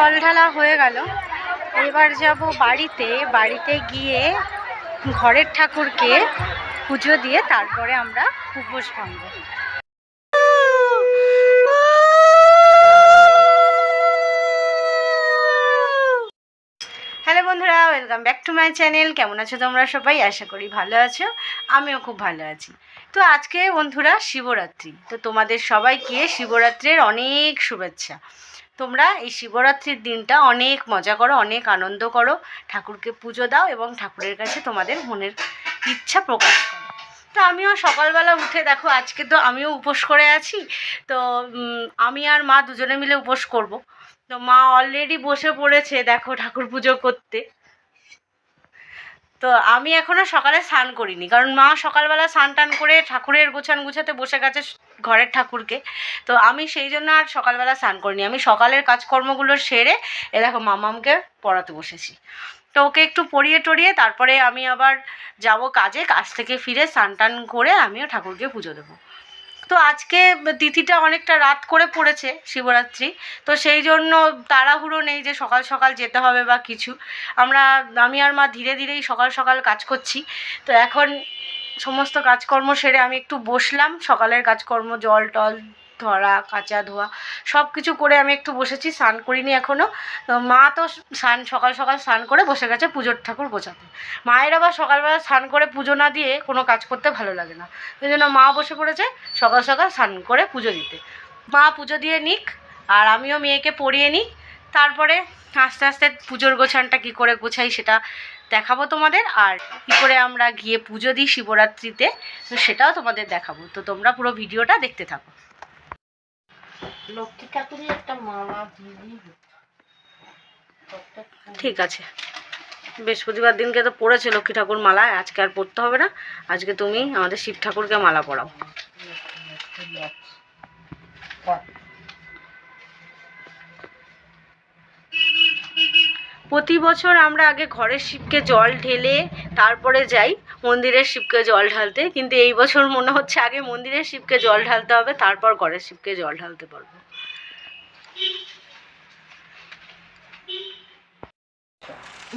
জল ঢালা হয়ে গেল। এবার যাব বাড়িতে। বাড়িতে গিয়ে ঘরের ঠাকুরকে পুজো দিয়ে তারপরে আমরা উপোস ভাঙবো হ্যালো বন্ধুরা, welcome back to my channel. কেমন আছো তোমরা সবাই? আশা করি ভালো আছো। আমিও খুব ভালো আছি। তো আজকে বন্ধুরা, শিবরাত্রি। তো তোমাদের সবাইকে শিবরাত্রির অনেক শুভেচ্ছা। তোমরা এই শিবরাত্রির দিনটা অনেক মজা করো, অনেক আনন্দ করো। ঠাকুরকে পুজো দাও এবং ঠাকুরের কাছে তোমাদের মনের ইচ্ছা প্রকাশ করো। তো আমিও সকালবেলা উঠে দেখো, আজকে তো আমিও উপোস করে আছি। তো আমি আর মা দুজনে মিলে উপোস করব। তো মা অলরেডি বসে পড়েছে দেখো ঠাকুর পুজো করতে। তো আমি এখনও সকালে স্নান করিনি, কারণ মা সকালবেলা স্নান টান করে ঠাকুরের গোছান গুছাতে বসে গেছে ঘরের ঠাকুরকে। তো আমি সেই জন্য আর সকালবেলা স্নান করিনি। আমি সকালের কাজকর্মগুলো সেরে এ দেখো মামামকে পড়াতে বসেছি। তো ওকে একটু পড়িয়ে টড়িয়ে তারপরে আমি আবার যাব কাজে। কাজ থেকে ফিরে স্নান টান করে আমিও ঠাকুরকে পুজো দেবো। তো আজকে তিথিটা অনেকটা রাত করে পড়েছে শিবরাত্রি। তো সেই জন্য তাড়াহুড়ো নেই যে সকাল সকাল যেতে হবে বা কিছু। আমরা, আমি আর মা ধীরে ধীরেই সকাল সকাল কাজ করছি। তো এখন সমস্ত কাজকর্ম সেরে আমি একটু বসলাম। সকালের কাজকর্ম, জল টল, ধরা, কাচা ধোয়া সব কিছু করে আমি একটু বসেছি, স্নান করিনি এখনও মা তো স্নান, সকাল সকাল স্নান করে বসে গেছে পুজোর ঠাকুর গোছাতে। মায়ের আবার সকালবেলা স্নান করে পুজো না দিয়ে কোনো কাজ করতে ভালো লাগে না। সেই জন্য মা বসে পড়েছে সকাল সকাল স্নান করে পুজো দিতে। মা পুজো দিয়ে নিক আর আমিও মেয়েকে পড়িয়ে নিই। তারপরে আস্তে আস্তে পুজোর গোছানটা কী করে গোছাই সেটা দেখাবো তোমাদের আর কী করে আমরা গিয়ে পুজো দিই শিবরাত্রিতে তো সেটাও তোমাদের দেখাবো। তো তোমরা পুরো ভিডিওটা দেখতে থাকো। লক্ষ্মী ঠাকুরের একটা মালা ঠিক আছে। বৃহস্পতিবার দিনকে তো পড়েছে লক্ষ্মী ঠাকুর মালা আজকে আর পড়তে হবে না। আজকে তুমি আমাদের শিব ঠাকুরকে মালা পরাও। প্রতি বছর আমরা আগে ঘরের শিবকে জল ঢেলে তারপরে যাই মন্দিরের শিবকে জল ঢালতে। কিন্তু এই বছর মনে হচ্ছে আগে মন্দিরের শিবকে জল ঢালতে হবে, তারপর ঘরের শিবকে জল ঢালতে পারব।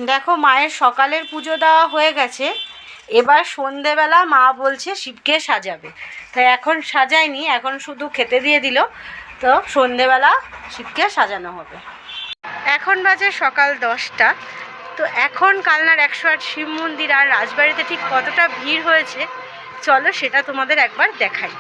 দেখো মায়ের সকালের পুজো দেওয়া হয়ে গেছে। এবার সন্ধেবেলা মা বলছে শিবকে সাজাবে। তাই এখন সাজায়নি, এখন শুধু খেতে দিয়ে দিল। তো সন্ধেবেলা শিবকে সাজানো হবে। এখন বাজে সকাল দশটা। তো এখন কালনার একশো আট শিব মন্দির আর রাজবাড়িতে ঠিক কতটা ভিড় হয়েছে, চলো সেটা তোমাদের একবার দেখাই।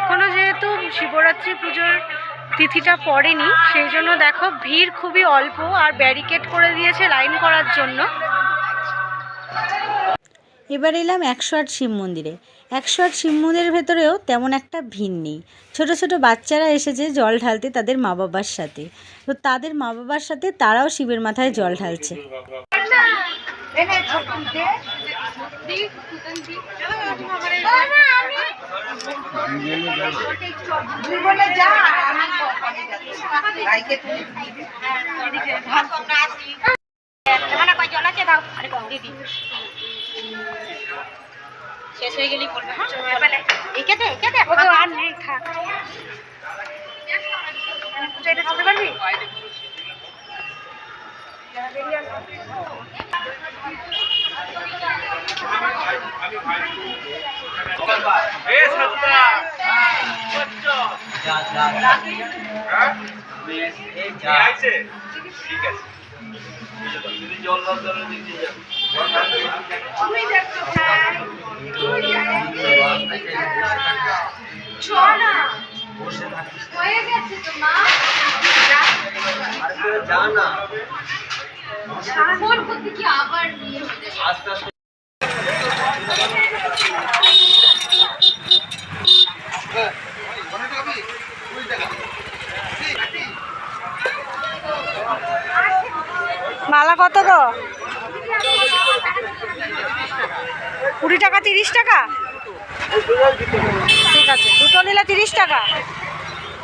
এখনও যেহেতু শিবরাত্রি পুজোর তিথিটা পড়েনি সেই জন্য দেখো ভিড় খুবই অল্প আর ব্যারিকেড করে দিয়েছে লাইন করার জন্য। এবার এলাম একশো আট শিব মন্দিরে। একশো আট শিব মন্দিরের ভেতরেও তেমন একটা ভিড় নেই। ছোটো ছোটো বাচ্চারা এসেছে জল ঢালতে তাদের মা বাবার সাথে। তো তাদের মা বাবার সাথে তারাও শিবের মাথায় জল ঢালছে। শেষ হয়ে গেলেই বলবে হ্যাঁ? একে দে একে দে। আর নেই থাক। পুজো এটা করতে পারবি? যা যা যা ঠিক আছে যদি জল না ধরে দিতে যাও আস্তে আস্তে কত গো? কুড়ি টাকা তিরিশ টাকা? ঠিক আছে দুটো নিলে তিরিশ টাকা।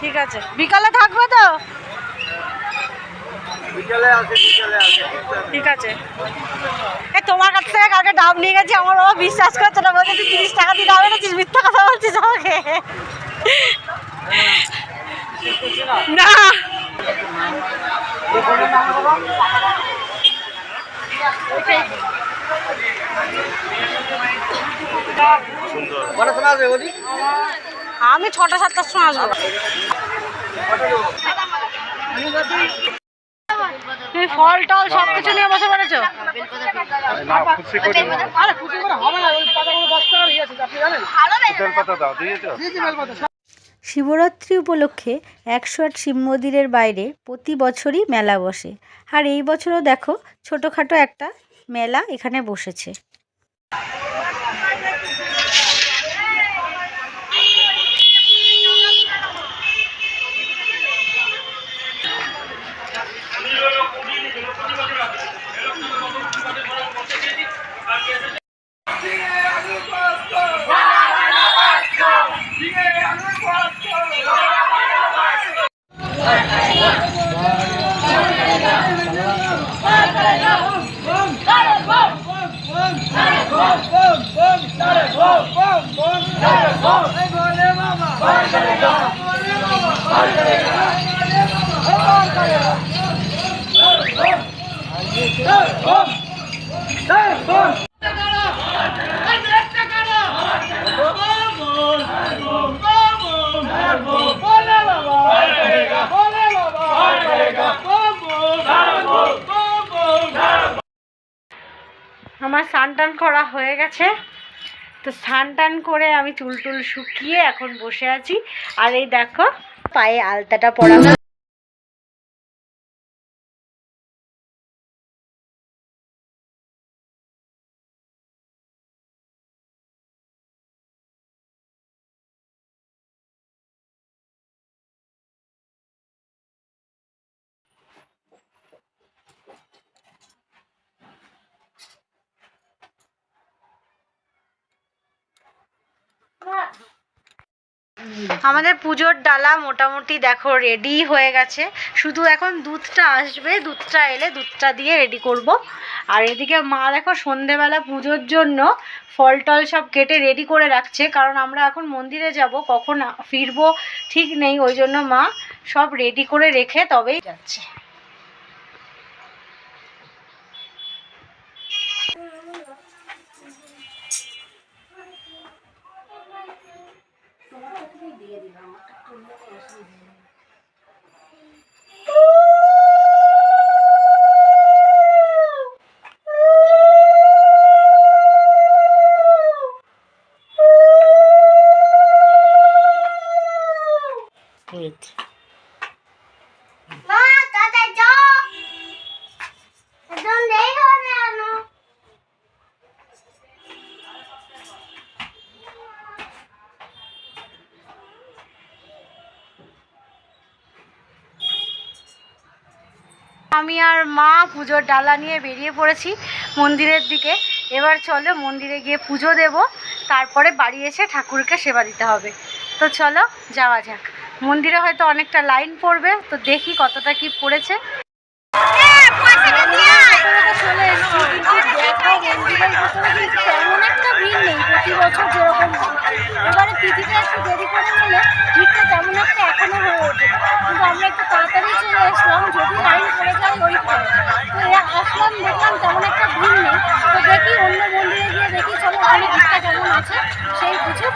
ঠিক আছে বিকালে থাকবে তো? ঠিক আছে। এ তোমার কাছ থেকে কালকে ডাব নিয়ে গেছি আমার বাবা বিশ্বাস করছে না বলছে তুই তিরিশ টাকা দিয়ে ডাব এনেছিস মিথ্যা কথা বলছিস আমাকে। না। আমি ছটা সাতটার সময় আসব। তুমি ফল টল সব কিছু নিয়ে বসে পড়েছো? না খুশি করে আরে খুশি করে হবে না ওই পাতাগুলো দশ টাকা ইয়ে আছে আপনি জানেন? বেল দাও দিয়েছ? শিবরাত্রি উপলক্ষে একশো আট শিব মন্দিরের বাইরে প্রতি বছরই মেলা বসে। আর এই বছরও দেখো ছোটোখাটো একটা মেলা এখানে বসেছে। হয়ে গেছে। তো স্নান টান করে আমি চুল টুল শুকিয়ে এখন বসে আছি। আর এই দেখো, পায়ে আলতাটা পরা আমাদের পুজোর ডালা মোটামুটি দেখো রেডি হয়ে গেছে। শুধু এখন দুধটা আসবে, দুধটা এলে দুধটা দিয়ে রেডি করব। আর এদিকে মা দেখো সন্ধেবেলা পুজোর জন্য ফল টল সব কেটে রেডি করে রাখছে, কারণ আমরা এখন মন্দিরে যাব, কখন ফিরবো ঠিক নেই, ওই জন্য মা সব রেডি করে রেখে তবেই যাচ্ছে। Wait. আমি আর মা পুজোর ডালা নিয়ে বেরিয়ে পড়েছি মন্দিরের দিকে। এবার চলো মন্দিরে গিয়ে পুজো দেব। তারপরে বাড়ি এসে ঠাকুরকে সেবা দিতে হবে। তো চলো যাওয়া যাক। মন্দিরে হয়তো অনেকটা লাইন পড়বে, তো দেখি কতটা কি পড়েছে। তেমন একটা ভিড় নেই প্রতি বছর যেরকম এবারে করে তেমন একটা হয়ে ওঠে তাড়াতাড়ি যদি লাইন তেমন একটা ভিড় নেই দেখি অন্য মন্দিরে গিয়ে দেখি চলো ওখানে ভিড়টা কেমন আছে। সেই বুঝে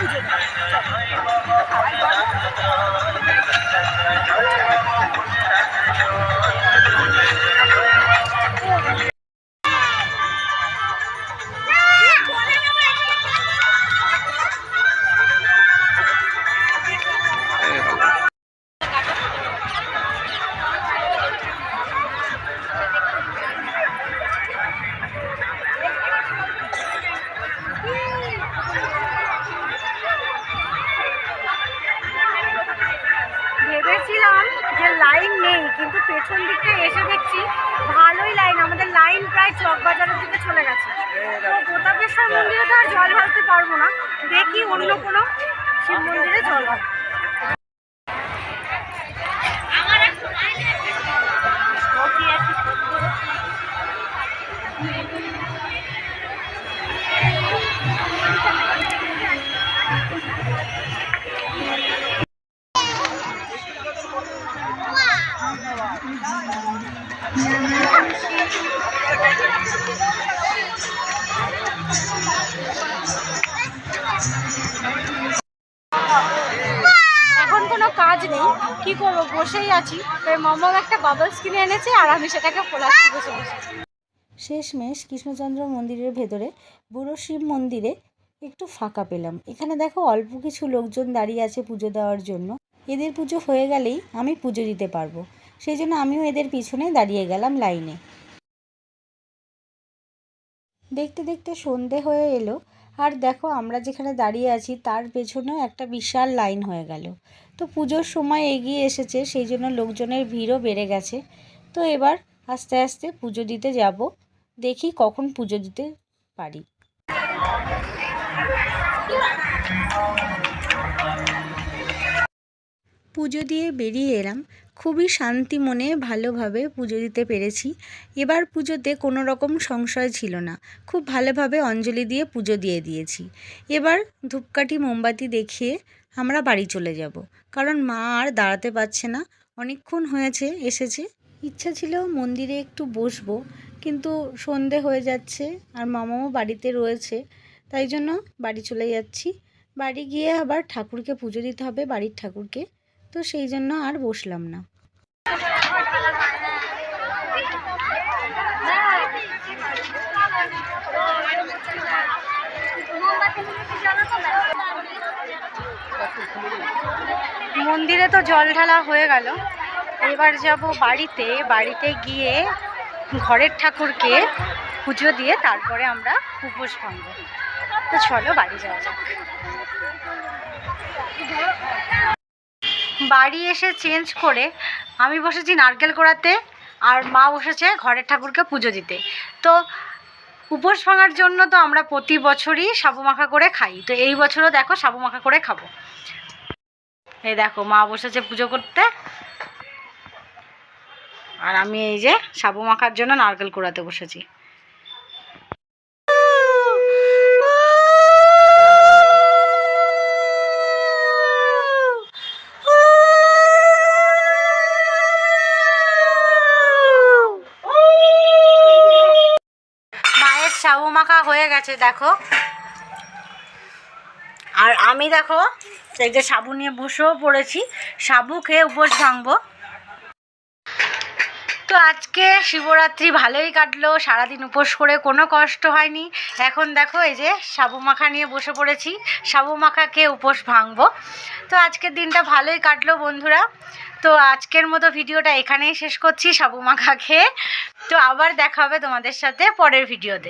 কিন্তু পেছন দিকটা এসে দেখছি ভালোই লাইন আমাদের লাইন প্রায় চক বাজারের দিকে চলে গেছে তো গোতাপেশ্বর মন্দিরে তো আর জল ঢালতে পারব না দেখি অন্য কোনো শিব মন্দিরে জল ঢালবো। মামাম একটা বাবলস কিনে এনেছে আর আমি সেটাকে ফোলাচ্ছি বসে বসে। শেষমেশ কৃষ্ণচন্দ্র মন্দিরের ভেতরে বুড়ো শিব মন্দিরে একটু ফাঁকা পেলাম। এখানে দেখো অল্প কিছু লোকজন দাঁড়িয়ে আছে পুজো দেওয়ার জন্য। এদের পুজো হয়ে গেলেই আমি পুজো দিতে পারব। সেই জন্য আমিও এদের পিছনে দাঁড়িয়ে গেলাম লাইনে। দেখতে দেখতে সন্ধে হয়ে এলো। আর দেখো, আমরা যেখানে দাঁড়িয়ে আছি, তার পেছনেও একটা বিশাল লাইন হয়ে গেল। তো পুজোর সময় এগিয়ে এসেছে, সেই জন্য লোকজনের ভিড়ও বেড়ে গেছে। তো এবার আস্তে আস্তে পুজো দিতে যাব। দেখি কখন পুজো দিতে পারি। পুজো দিয়ে বেরিয়ে এলাম। খুবই শান্তি মনে ভালোভাবে পুজো দিতে পেরেছি। এবার পুজোতে কোনো রকম সংশয় ছিল না। খুব ভালোভাবে অঞ্জলি দিয়ে পুজো দিয়ে দিয়েছি। এবার ধূপকাঠি, মোমবাতি দেখিয়ে আমরা বাড়ি চলে যাব। কারণ মা আর দাঁড়াতে পারছে না। অনেকক্ষণ হয়েছে, এসেছে। ইচ্ছা ছিল মন্দিরে একটু বসবো, কিন্তু সন্ধে হয়ে যাচ্ছে আর মামাও বাড়িতে রয়েছে। তাই জন্য বাড়ি চলে যাচ্ছি। বাড়ি গিয়ে আবার ঠাকুরকে পুজো দিতে হবে, বাড়ির ঠাকুরকে। তো সেই জন্য আর বসলাম না। মন্দিরে তো জল ঢালা হয়ে গেল। এবার যাব বাড়িতে। বাড়িতে গিয়ে ঘরের ঠাকুরকে পুজো দিয়ে তারপরে আমরা উপোস ভাঙব। তো চলো বাড়ি যাওয়া যাক। বাড়ি এসে চেঞ্জ করে আমি বসেছি নারকেল কোড়াতে আর মা বসেছে ঘরের ঠাকুরকে পুজো দিতে। তো উপোস ভাঙার জন্য তো আমরা প্রতি বছরই সাবু মাখা করে খাই। তো এই বছরও দেখো সাবু মাখা করে খাব। এই দেখো, মা বসেছে পুজো করতে। আর আমি এই যে সাবু মাখার জন্য নারকেল কোড়াতে বসেছি। গেছে দেখো। আর আমি, দেখো, এই যে সাবু নিয়ে বসেও পড়েছি। সাবু খেয়ে উপোস ভাঙবো। তো আজকে শিবরাত্রি ভালোই কাটলো, সারাদিন উপোস করে কোনো কষ্ট হয়নি। এখন দেখো, এই যে সাবু মাখা নিয়ে বসে পড়েছি, সাবু মাখা খেয়ে উপোস ভাঙবো। তো আজকের দিনটা ভালোই কাটলো, বন্ধুরা। তো আজকের মতো ভিডিওটা এখানেই শেষ করছি, সাবু মাখা খেয়ে। তো আবার দেখা হবে তোমাদের সাথে পরের ভিডিওতে।